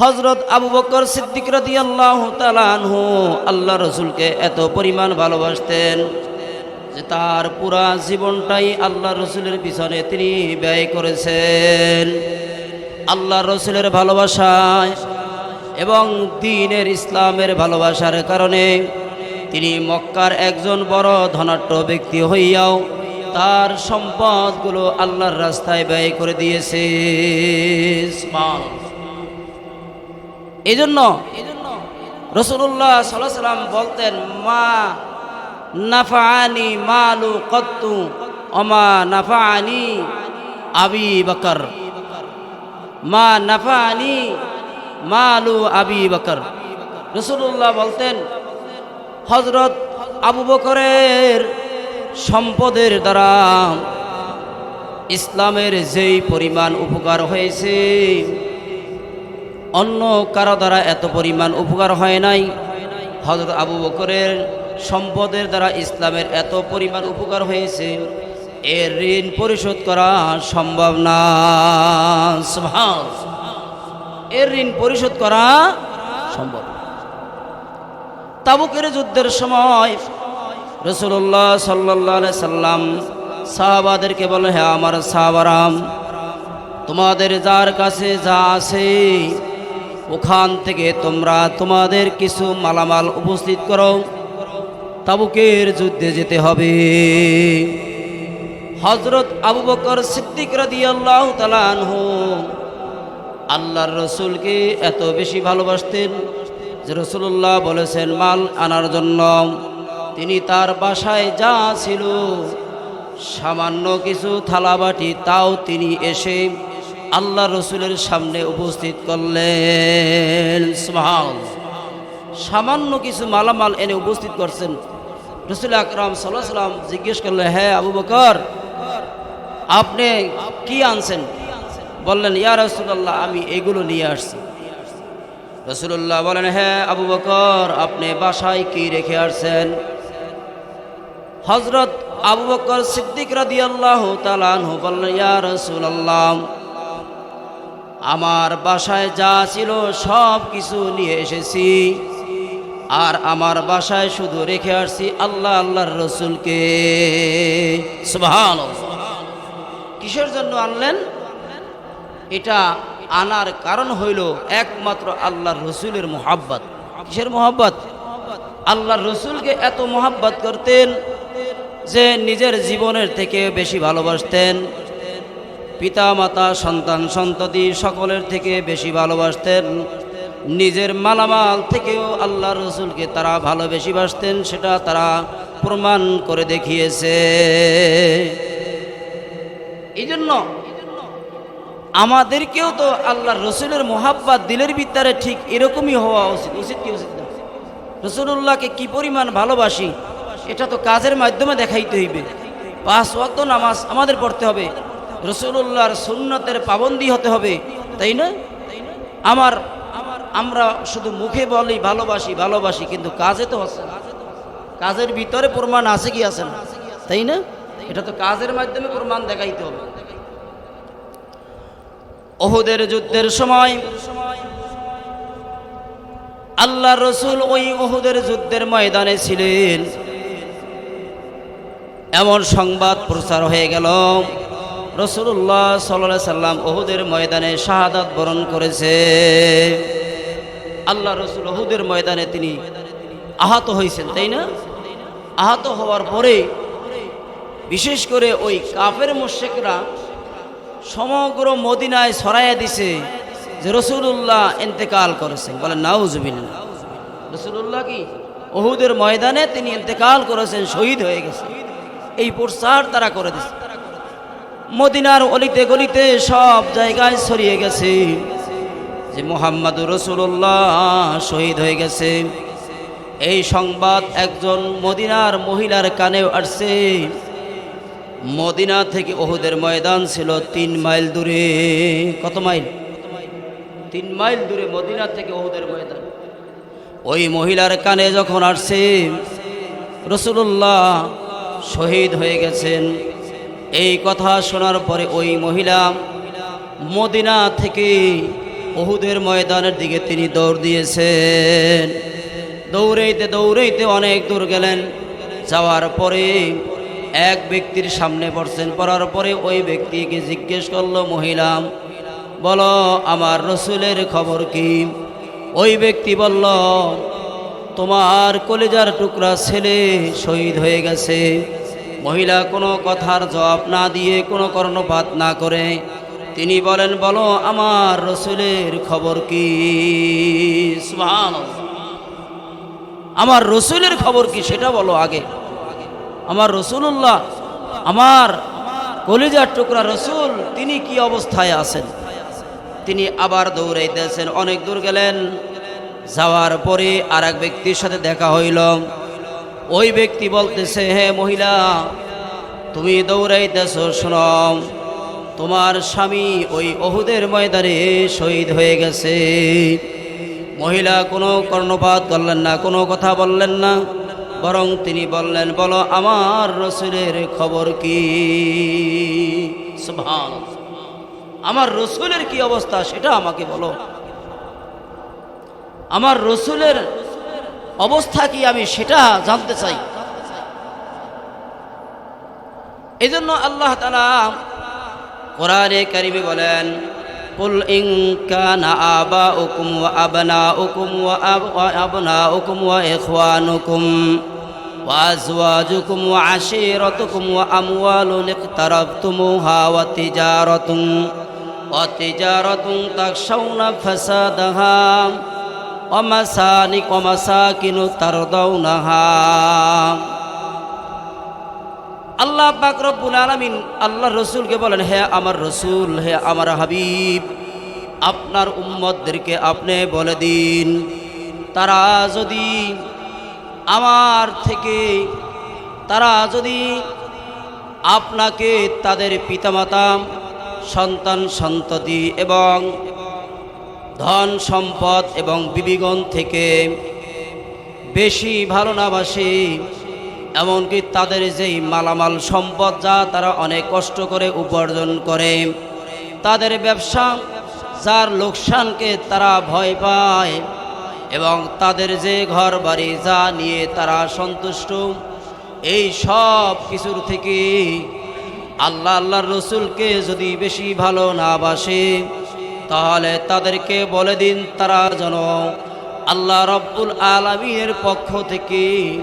হজরত আবু বকর সিদ্দিক রাদি আল্লাহ তালানহু আল্লাহ রসুলকে এত পরিমাণ ভালোবাসতেন যে তার পুরা জীবনটাই আল্লাহ রসুলের পিছনে তিনি ব্যয় করেছেন। আল্লাহ রসুলের ভালোবাসায় এবং দিনের ইসলামের ভালোবাসার কারণে তিনি মক্কার একজন বড় ধনাঢ্য ব্যক্তি হইয়াও তার সম্পদগুলো আল্লাহর রাস্তায় ব্যয় করে দিয়েছে। সুবহানাল্লাহ। এই জন্য রসুল্লাহ সাল্লাহ সাল্লাম বলতেন, মা নাফানি মালু কত্তু অমা নাফানি আবি বকর মা নাফানি মালু আবি বকর রসুল্লাহ বলতেন হজরত আবু বকরের সম্পদের দ্বারা ইসলামের যেই পরিমাণ উপকার হয়েছে অন্য কারও দ্বারা এত পরিমাণ উপকার হয় নাই। হজরত আবু বকরের সম্পদের দ্বারা ইসলামের এত পরিমাণ উপকার হয়েছে, এর ঋণ পরিশোধ করা সম্ভব না। এর ঋণ পরিশোধ করা সম্ভব তাবুকের যুদ্ধের সময় রসুল্লাহ সাল্লাহ সাল্লাম সাহাবাদেরকে বলে হ্যাঁ আমার সাহাবারাম, তোমাদের যার কাছে যা আছে ওখান থেকে তোমরা তোমাদের কিছু মালামাল উপস্থিত করো। তাবুকের যুদ্ধে যেতে হবে। হজরত আবু বকর সিদ্দিক রাদি আল্লাহ তালানহ আল্লাহর রসুলকে এত বেশি ভালোবাসতেন যে রসুল্লাহ বলেছেন, মাল আনার জন্য তিনি তার বাসায় যা ছিল সামান্য কিছু থালাবাটি তাও তিনি এসে আল্লাহ রসুলের সামনে উপস্থিত করলেন। সামান্য কিছু মালামাল এনে উপস্থিত করছেন। রসুল আকরাম সাল্লাহ সাল্লাম জিজ্ঞেস করলেন হ্যাঁ আবু বকর, আপনি কি আনছেন? বললেন, ইয়া রসুল্লাহ আমি এগুলো নিয়ে আসছি। রসুল্লাহ বলেন হ্যাঁ আবু বকর, আপনি বাসায় কি রেখে আসছেন? হজরত আবু বকর সিদ্দিক রাদি আল্লাহ তালানহু বললেন, ইয়া রসুল্লাহ আমার বাসায় যা ছিল সব কিছু নিয়ে এসেছি। আর আমার বাসায় শুধু রেখে আসছি আল্লাহ আল্লাহর রসুলকে। কিসের জন্য আনলেন? এটা আনার কারণ হইল একমাত্র আল্লাহর রসুলের মোহাব্বত। কিসের মোহাব্বত? আল্লাহর রসুলকে এত মোহাব্বত করতেন যে নিজের জীবনের থেকে বেশি ভালোবাসতেন। পিতা মাতা সন্তান সন্ততি সকলের থেকে বেশি ভালোবাসতেন। নিজের মালামাল থেকেও আল্লাহ রসুলকে তারা ভালোবেসি বাসতেন, সেটা তারা প্রমাণ করে দেখিয়েছে। এই জন্য আমাদেরকেও তো আল্লাহ রসুলের মোহাব্বাত দিলের ভিতরে ঠিক এরকমই হওয়া উচিত। উচিত কি উচিত রসুল্লাহকে কি পরিমাণ ভালোবাসি, এটা তো কাজের মাধ্যমে দেখাইতে হইবে। পাঁচ ওয়াক্ত নামাজ আমাদের পড়তে হবে। রসুল্লাহর সুন্নতের পাবন্দি হতে হবে, তাই না আমার, আমরা শুধু মুখে বলি, ভালোবাসি ভালোবাসি, কিন্তু কাজে তো না। কাজের ভিতরে প্রমাণ আছে কি আছে না? তাই না? এটা তো কাজের মাধ্যমে প্রমাণ দেখাইতে হবে। ওহুদের যুদ্ধের সময় আল্লাহ রসুল ওই ওহুদের যুদ্ধের ময়দানে ছিলেন। এমন সংবাদ প্রচার হয়ে গেল। রসুল্লাহ সাল্লাহ সাল্লাম ওহুদের ময়দানে শাহাদাত বরণ করেছে। আল্লাহ রসুল ওহুদের ময়দানে তিনি আহত হয়েছেন, তাই না? আহত হওয়ার পরে বিশেষ করে ওই কাফের মোশেকরা সমগ্র মদিনায় ছড়াইয়া দিছে যে রসুল্লাহ ইন্তেকাল করেছেন। বলে নাউজবিল্লা রসুল্লাহ কি? ওহুদের ময়দানে তিনি ইন্তেকাল করেছেন, শহীদ হয়ে গেছে এই প্রচার তারা করে দিছে। মদিনার অলিতে গলিতে সব জায়গায় ছড়িয়ে গেছে। যে মোহাম্মদ রসুল্লাহ শহীদ হয়ে গেছে। এই সংবাদ একজন মদিনার মহিলার কানেও আসছে। মদিনা থেকে ওহুদের ময়দান ছিল তিন মাইল দূরে। কত মাইল? তিন মাইল দূরে মদিনা থেকে ওহুদের ময়দান। ওই মহিলার কানে যখন আসছে রসুল্লাহ শহীদ হয়ে গেছেন। এই কথা শোনার পরে ওই মহিলা মদিনা থেকে ওহুদের ময়দানের দিকে তিনি দৌড় দিয়েছেন। দৌড়াইতে দৌড়াইতে অনেক দূর গেলেন। যাওয়ার পরে এক ব্যক্তির সামনে পড়ছেন। পড়ার পরে ওই ব্যক্তিকে জিজ্ঞেস করল, মহিলা, বলো, আমার রসুলের খবর কি? ওই ব্যক্তি বলল, তোমার কলেজার টুকরা ছেলে শহীদ হয়ে গেছে। মহিলা কোনো কথার জবাব না দিয়ে কোনো কর্ণপাত না করে, তিনি বলেন, বলো, আমার রসুলের খবর কি। আমার রসুলের খবর কি, সেটা বলো আগে। আমার রসুল্লাহ আমার কলিজার টুকরা রসুল, তিনি কি অবস্থায় আছেন? তিনি আবার দৌড়াইতেছেন, অনেক দূর গেলেন। যাওয়ার পরে আর এক ব্যক্তির সাথে দেখা হইল। ওই ব্যক্তি বলতেছে, হে মহিলা, তুমি দৌড়াইতেছ শোনম তোমার স্বামী ওই অহুদের ময়দানে শহীদ হয়ে গেছে। মহিলা কোনো কর্ণপাত করলেন না, কোনো কথা বললেন না, বরং তিনি বললেন, বলো, আমার রসুলের খবর কি। আমার রসুলের কি অবস্থা, সেটা আমাকে বলো। আমার রসুলের অবস্থা কি আমি সেটা জানতে চাই। এই জন্য আল্লাহ তালা কোরআনে কারিমে বলেন, কুল ইন কানা আবাউকুম ওয়া আবনাউকুম ওয়া আব- ওয়া আবনাউকুম ওয়া ইখওয়ানুকুম ওয়া আজওয়াজুকুম ওয়া ওয়া মাসানিক ওয়া মাসাকিনু তারদাউনাহা। আল্লাহ পাক রব্বুল আলামিন আল্লাহ রসুলকে বলেন, হে আমার রসুল, হে আমার হাবিব, আপনার উম্মতদেরকে আপনি বলে দিন। তারা যদি আমার থেকে, তারা যদি আপনাকে তাদের পিতামাতা, সন্তান, সন্ততি এবং ধন সম্পদ এবং বিবিগণ থেকে বেশি ভালো না এমনকি তাদের যেই মালামাল সম্পদ যা তারা অনেক কষ্ট করে উপার্জন করে, তাদের ব্যবসা যার লোকসানকে তারা ভয় পায় এবং তাদের যে ঘর বাড়ি যা নিয়ে তারা সন্তুষ্ট, এই সব কিছুর থেকে আল্লাহ, আল্লাহর রসুলকে যদি বেশি ভালো না বাসে তাহলে তাদেরকে বলে দিন তারা যেন আল্লাহ রব্বুল আলমীর পক্ষ থেকে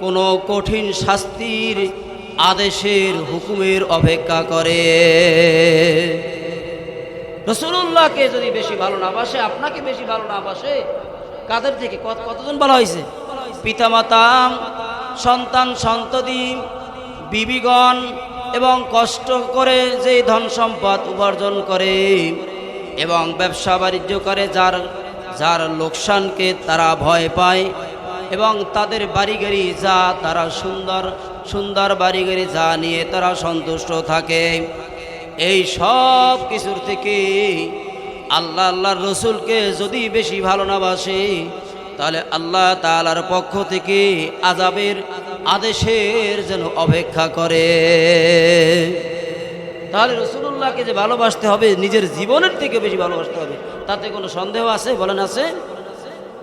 কোনো কঠিন শাস্তির আদেশের হুকুমের অপেক্ষা করে। রসুল্লাহকে যদি বেশি ভালো না বাসে, আপনাকে বেশি ভালো না বাসে, কাদের থেকে? কত- কতজন বলা হয়েছে? পিতামাতা, সন্তান, সন্ততি, বিবিগণ, এবং কষ্ট করে যে ধন সম্পদ উপার্জন করে এবং ব্যবসা বাণিজ্য করে যার যার লোকসানকে তারা ভয় পায় এবং তাদের বাড়ি গাড়ি যা তারা সুন্দর সুন্দর বাড়ি গাড়ি যা নিয়ে তারা সন্তুষ্ট থাকে। এই সব কিছুর থেকে আল্লাহ, আল্লাহর রসুলকে যদি বেশি ভালো না বাসে, তাহলে আল্লাহ তালার পক্ষ থেকে আজাবের আদেশের যেন অপেক্ষা করে। তাহলে রসুল্লাহকে যে ভালোবাসতে হবে, নিজের জীবনের থেকে বেশি ভালোবাসতে হবে, তাতে কোনো সন্দেহ আছে? বলেন আছে?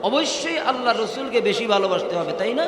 অবশ্যই আল্লাহ রসুলকে বেশি ভালোবাসতে হবে, তাই না?